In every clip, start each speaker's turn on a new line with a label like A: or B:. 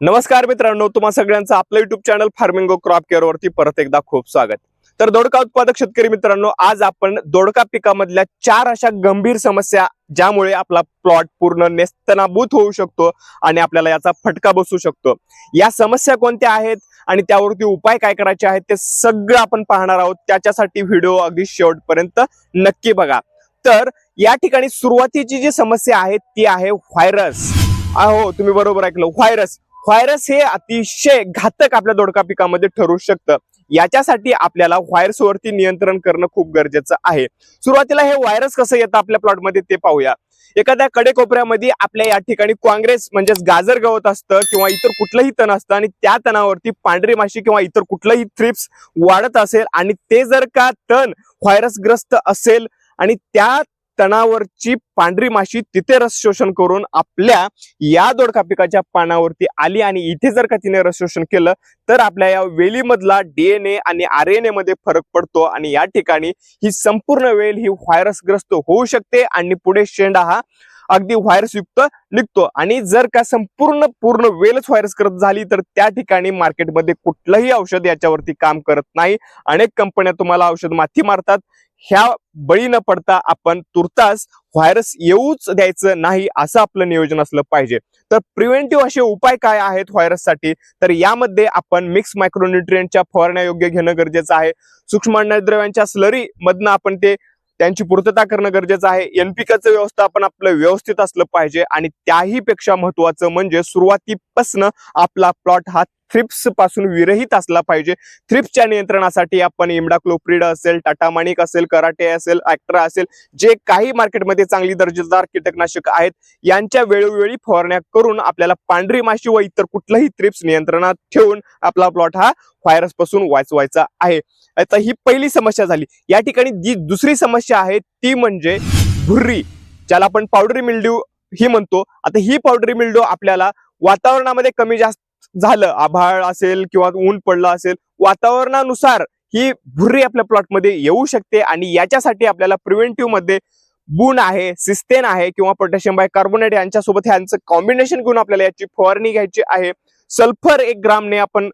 A: नमस्कार मित्रांनो तुम्हा सगळ्यांचं आपलं YouTube channel farming crop care वरती परत एकदा खूप स्वागत. तर दोडका उत्पादक शेतकरी मित्रांनो आज आपण दोडका पिकामधल्या चार अशा गंभीर समस्या ज्यामुळे आपला प्लॉट पूर्ण नेस्तनाभूत होऊ शकतो आणि आपल्याला याचा फटका बसू शकतो. या समस्या कोणत्या आहेत आणि त्यावरती उपाय काय करायचे आहेत ते सगळं आपण पाहणार आहोत. त्याच्यासाठी व्हिडिओ अगदी शेवटपर्यंत नक्की बघा. तर या ठिकाणी सुरुवातीची जी समस्या आहे ती आहे व्हायरस. अहो तुम्ही बरोबर ऐकलं. व्हायरस. व्हायरस हे अतिशय घातक आपल्या दोडका पिकामध्ये ठरू शकतं. याच्यासाठी आपल्याला व्हायरस वरती नियंत्रण करणं खूप गरजेचं आहे. सुरुवातीला हे व्हायरस कसं येतं आपल्या प्लॉटमध्ये ते पाहूया. एखाद्या कडेकोपऱ्यामध्ये आपल्या या ठिकाणी काँग्रेस म्हणजेच गाजर गवत असतं किंवा इतर कुठलंही तण असतं आणि त्या तणावरती पांढरी माशी किंवा इतर कुठलंही थ्रिप्स वाढत असेल आणि ते जर का तण व्हायरसग्रस्त असेल आणि त्या तणावरची पांढरी माशी तिथे रस शोषण करून आपल्या या दोडका पिकाच्या पानावरती आली आणि इथे जर का तिने रस शोषण केलं तर आपल्या या वेलीमधला डीएनए आणि आर एन ए मध्ये फरक पडतो आणि या ठिकाणी ही संपूर्ण वेल ही व्हायरसग्रस्त होऊ शकते आणि पुढे शेंडा हा अगदी व्हायरस युक्त निघतो. आणि जर का संपूर्ण पूर्ण वेलच व्हायरसग्रस्त झाली तर त्या ठिकाणी मार्केटमध्ये कुठलंही औषध याच्यावरती काम करत नाही. अनेक कंपन्या तुम्हाला औषध माथी मारतात. ह्या बळी न पडता आपण तुर्तास व्हायरस येऊच द्यायचं नाही असं आपलं नियोजन असलं पाहिजे. तर प्रिव्हेंटिव्ह असे उपाय काय आहेत व्हायरससाठी? तर यामध्ये आपण मिक्स मायक्रोन्युट्रियनच्या फवारण्या योग्य घेणं गरजेचं आहे. सूक्ष्म अन्नद्रव्यांच्या स्लरी मधनं आपण ते त्यांची पूर्तता करणं गरजेचं आहे. एनपिकाचं व्यवस्थापन आपलं व्यवस्थित असलं पाहिजे आणि त्याही पेक्षा महत्वाचं म्हणजे सुरुवातीपासनं आपला प्लॉट हा थ्रिप्सपासून विरहित असला पाहिजे. थ्रिप्सच्या नियंत्रणासाठी आपण इमडाक्लोप्रिड असेल टाटा माणिक असेल कराटे असेल ऍक्ट्रा असेल जे काही मार्केटमध्ये चांगली दर्जेदार कीटकनाशक आहेत यांच्या वेळोवेळी फवारण्या करून आपल्याला पांढरी माशी व इतर कुठलंही थ्रिप्स नियंत्रणात ठेवून आपला प्लॉट हा व्हायरसपासून वाचवायचा आहे. आता ही पहिली समस्या झाली. या ठिकाणी जी दुसरी समस्या आहे ती म्हणजे भुर्री ज्याला आपण पावडरी मिल्ड्यू ही म्हणतो. आता ही पावडरी मिल्ड्यू आपल्याला वातावरणामध्ये कमी जास्त झालं आभाळ असेल किंवा ऊन पडलं असेल वातावरणानुसार ही भुर्री आपल्या प्लॉटमध्ये येऊ शकते आणि याच्यासाठी आपल्याला प्रिव्हेंटिव्हमध्ये बुन आहे सिस्टेन आहे किंवा पोटॅशियम बाय कार्बोनेट यांच्यासोबत ह्यांचं कॉम्बिनेशन घेऊन आपल्याला याची फवारणी घ्यायची आहे. सल्फर एक ग्रामने आपण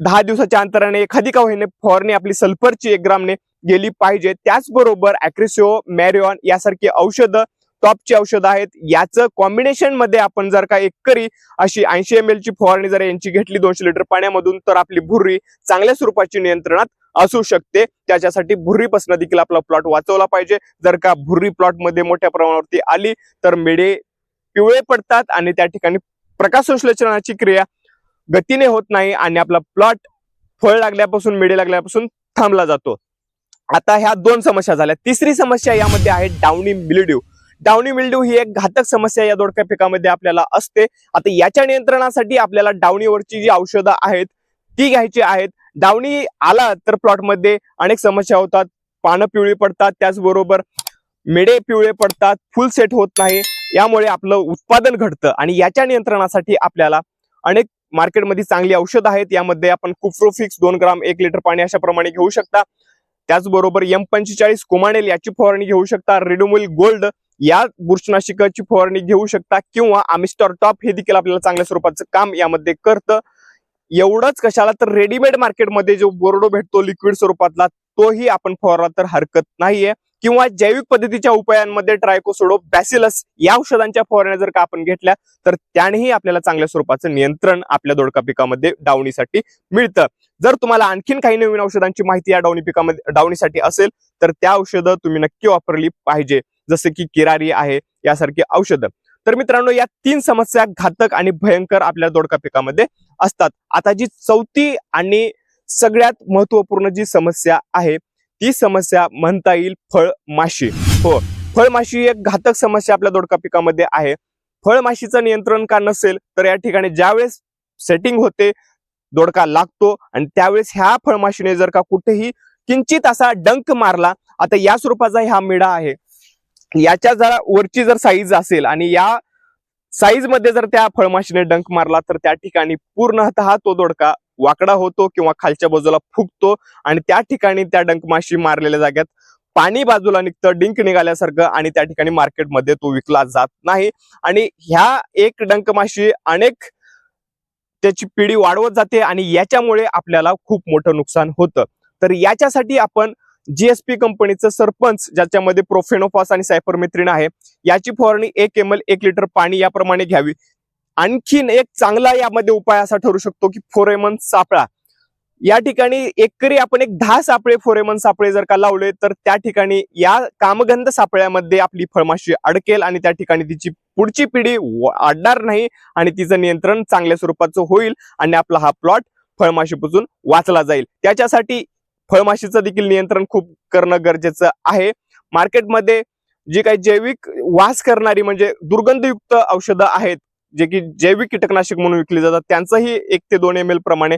A: दहा दिवसाच्या अंतराने एखादी का होईने फवारणी आपली सल्फरची एक ग्रामने गेली पाहिजे. त्याचबरोबर अॅक्रिसिओ मॅरिओन यासारखी औषधं टॉपची औषधं आहेत. याचं कॉम्बिनेशनमध्ये आपण जर का एकरी अशी ऐंशी एम ची फवारणी जर यांची घेतली दोनशे लिटर पाण्यामधून तर आपली भुर्री चांगल्या स्वरूपाची नियंत्रणात असू शकते. त्याच्यासाठी भुर्रीपासून देखील आपला प्लॉट वाचवला पाहिजे. जर का भुर्री प्लॉटमध्ये मोठ्या प्रमाणावरती आली तर मेडे पिवळे पडतात आणि त्या ठिकाणी प्रकाश संश्लेषणाची क्रिया गतीने होत नाही आणि आपला प्लॉट फळ लागल्यापासून मेडे लागल्यापासून थांबला जातो. आता ह्या दोन समस्या झाल्या. तिसरी समस्या यामध्ये आहे डाउनी मिलिड्यू डाउनी मिल्ड्यू ही एक घातक समस्या या दोडक्या पिकामध्ये आपल्याला असते. आता याच्या नियंत्रणासाठी आपल्याला डावणीवरची जी औषधं आहेत ती घ्यायची आहेत. डावणी आला तर प्लॉटमध्ये अनेक समस्या होतात. पानं पिवळी पडतात त्याचबरोबर मेडे पिवळे पडतात फुल सेट होत नाही. यामुळे आपलं उत्पादन घडतं आणि याच्या नियंत्रणासाठी आपल्याला अनेक मार्केटमध्ये चांगली औषधं आहेत. यामध्ये आपण कुफ्रोफिक्स दोन ग्राम एक लिटर पाणी अशा प्रमाणे घेऊ शकता. त्याचबरोबर एम पंचेचाळीस कोमानेल याची फवारणी घेऊ शकता. रेडोमिल गोल्ड या बुरशीनाशकाची फवारणी घेऊ शकता किंवा आम्ही टॉप हे देखील आपल्याला चांगल्या स्वरूपाचं काम यामध्ये करतं. एवढंच कशाला तर रेडीमेड मार्केटमध्ये जो बोर्डो भेटतो लिक्विड स्वरूपातला तोही आपण फवारला तर हरकत नाहीये. किंवा जैविक पद्धतीच्या उपायांमध्ये ट्रायकोसोडो बॅसिलस या औषधांच्या फवारण्या जर का आपण घेतल्या तर त्यानेही आपल्याला चांगल्या स्वरूपाचं नियंत्रण आपल्या दोडका पिकामध्ये डावणीसाठी मिळतं. जर तुम्हाला आणखीन काही नवीन औषधांची माहिती या डावणी पिकामध्ये डावणीसाठी असेल तर त्या औषधं तुम्ही नक्की वापरली पाहिजे. जसं की किरारी आहे यासारखी औषधं. तर मित्रांनो या तीन समस्या घातक आणि भयंकर आपल्या दोडका पिकामध्ये असतात. आता जी चौथी आणि सगळ्यात महत्त्वपूर्ण जी समस्या आहे ती समस्या म्हणता येईल फळमाशी. हो फळमाशी ही एक घातक समस्या आपल्या दोडका पिकामध्ये आहे. फळमाशीचं नियंत्रण का नसेल तर या ठिकाणी ज्यावेळेस सेटिंग होते दोडका लागतो आणि त्यावेळेस ह्या फळमाशीने जर का कुठेही किंचित असा डंक मारला आता या स्वरूपाचा हा मिडा आहे. याच्या जरा वरची जर साईज असेल आणि या साईजमध्ये जर त्या फळमाशीने डंक मारला तर त्या ठिकाणी पूर्णतः तो दोडका वाकडा होतो किंवा खालच्या बाजूला फुगतो आणि त्या ठिकाणी त्या डंकमाशी मारलेल्या जाग्यात पाणी बाजूला निघतं डिंक निघाल्यासारखं आणि त्या ठिकाणी मार्केटमध्ये तो विकला जात नाही. आणि ह्या एक डंकमाशी अनेक त्याची पिढी वाढवत जाते आणि याच्यामुळे आपल्याला खूप मोठं नुकसान होतं. तर याच्यासाठी आपण जीएसपी कंपनीचं सरपंच ज्याच्यामध्ये प्रोफेनोफॉस आणि सायपरमेथ्रिन आहे याची फवारणी एक एम एल एक लिटर पाणी याप्रमाणे घ्यावी. आणखीन एक चांगला यामध्ये उपाय असा ठरू शकतो की फोरेमन सापळा. या ठिकाणी एकरी आपण एक दहा सापळे फोरेमन सापळे जर का लावले तर त्या ठिकाणी या कामगंध सापळ्यामध्ये आपली फळमाशी अडकेल आणि त्या ठिकाणी तिची पुढची पिढी अडणार नाही आणि तिचं नियंत्रण चांगल्या स्वरूपाचं होईल आणि आपला हा प्लॉट फळमाशीपासून वाचला जाईल. त्याच्यासाठी फळमाशीचं देखील नियंत्रण खूप करणं गरजेचं आहे. मार्केटमध्ये जी काही जैविक वास करणारी म्हणजे दुर्गंधयुक्त औषधं आहेत जे की जैविक कीटकनाशक म्हणून विकली जातात त्यांचंही एक ते दोन एम एल प्रमाणे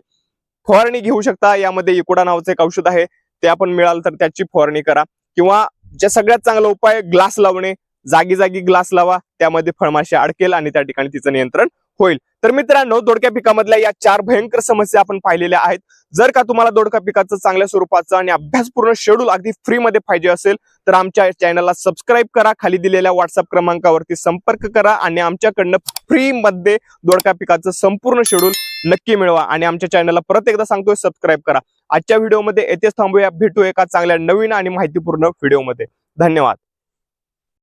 A: फवारणी घेऊ शकता. यामध्ये इकोडा नावाचं एक औषध आहे ते आपण मिळालं तर त्याची फवारणी करा. किंवा जे सगळ्यात चांगला उपाय ग्लास लावणे जागी जागी ग्लास लावा त्यामध्ये फळमाशी अडकेल आणि त्या ठिकाणी तिचं नियंत्रण होईल. तर मित्रांनो दोडक्या पिकामधल्या या चार भयंकर समस्या आपण पाहिलेल्या आहेत. जर का तुम्हाला दोडका पिकाचं चांगल्या स्वरूपाचं आणि अभ्यासपूर्ण शेड्यूल अगदी फ्रीमध्ये पाहिजे असेल तर आमच्या चॅनलला सबस्क्राईब करा. खाली दिलेल्या व्हॉट्सअप क्रमांकावरती संपर्क करा आणि आमच्याकडनं फ्रीमध्ये दोडका पिकाचं संपूर्ण शेड्यूल नक्की मिळवा. आणि आमच्या चॅनलला परत एकदा सांगतोय सबस्क्राईब करा. आजच्या व्हिडिओमध्ये येथेच थांबूया. भेटू एका चांगल्या नवीन आणि माहितीपूर्ण व्हिडिओमध्ये धन्यवाद.